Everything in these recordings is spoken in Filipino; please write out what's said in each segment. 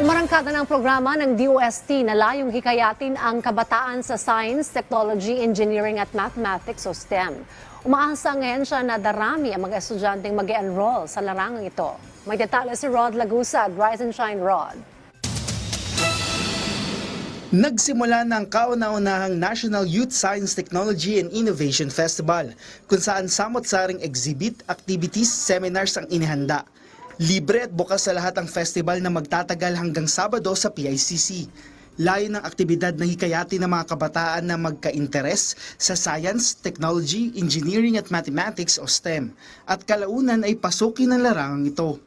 Umarangkada ng programa ng DOST na layong hikayatin ang kabataan sa Science, Technology, Engineering at Mathematics o STEM. Umaasa ang ahensya na darami ang mga estudyanteng mag enroll sa larangang ito. May detalye si Rod Lagusad, Rise and Shine Rod. Nagsimula ng kauna-unahang National Youth Science Technology and Innovation Festival kung saan samot-saring exhibit, activities, seminars ang inihanda. Libre at bukas sa lahat ang festival na magtatagal hanggang Sabado sa PICC. Layo ng aktibidad na hikayati ng mga kabataan na magka-interes sa science, technology, engineering at mathematics o STEM at kalaunan ay pasukin ng larangang ito.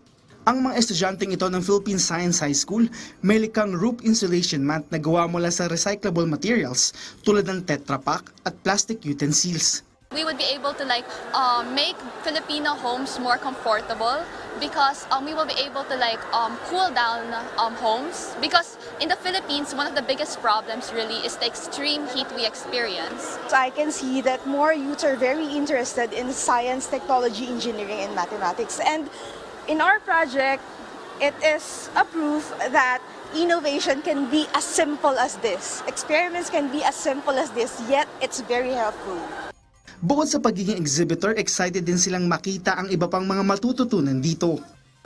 Ang mga estudyanteng ito ng Philippine Science High School may likang roof insulation mat na gawa mula sa recyclable materials tulad ng Tetra Pak at plastic utensils. We would be able to like um, make Filipino homes more comfortable because um, we will be able to like um, cool down um, homes because in the Philippines one of the biggest problems really is the extreme heat we experience. So I can see that more youths are very interested in science, technology, engineering, and mathematics. And in our project, it is a proof that innovation can be as simple as this. Experiments can be as simple as this, yet it's very helpful. Bukod sa pagiging exhibitor, excited din silang makita ang iba pang mga matututunan dito.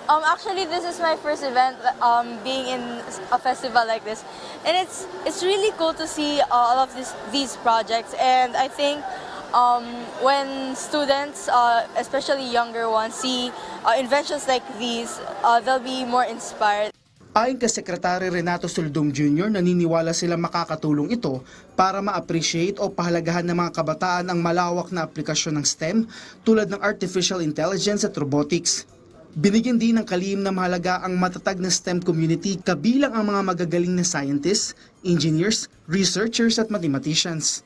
Um, actually, this is my first event um, being in a festival like this, and it's it's really cool to see uh, all of this, these projects. And I think um, when students, uh, especially younger ones, see uh, inventions like these, uh, they'll be more inspired. Ayon kay Sekretary Renato Soldong Jr., naniniwala sila makakatulong ito para ma-appreciate o pahalagahan ng mga kabataan ang malawak na aplikasyon ng STEM tulad ng artificial intelligence at robotics. Binigyan din ng kalihim na mahalaga ang matatag na STEM community kabilang ang mga magagaling na scientists, engineers, researchers at mathematicians.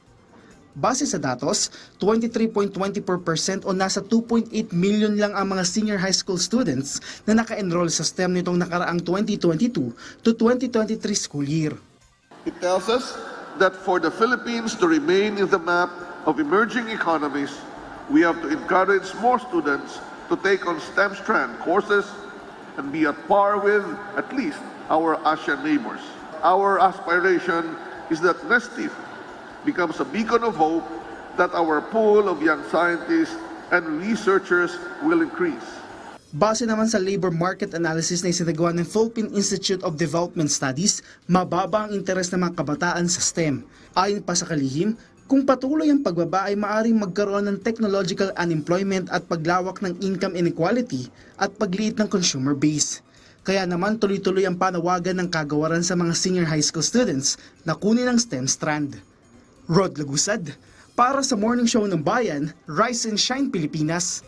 Base sa datos, 23.24% o nasa 2.8 million lang ang mga senior high school students na naka-enroll sa STEM nitong nakaraang 2022 to 2023 school year. It tells us that for the Philippines to remain in the map of emerging economies, we have to encourage more students to take on STEM strand courses and be at par with at least our Asian neighbors. Our aspiration is that Nestif becomes a beacon of hope that our pool of young scientists and researchers will increase. Base naman sa labor market analysis na isinagawa ng Philippine Institute of Development Studies, mababa ang interes ng mga kabataan sa STEM. Ayon pa sa kalihim, kung patuloy ang pagbaba ay maaring magkaroon ng technological unemployment at paglawak ng income inequality at pagliit ng consumer base. Kaya naman tuloy-tuloy ang panawagan ng kagawaran sa mga senior high school students na kunin ang STEM strand. Rod Lagusad, para sa Morning Show ng Bayan, Rise and Shine Pilipinas.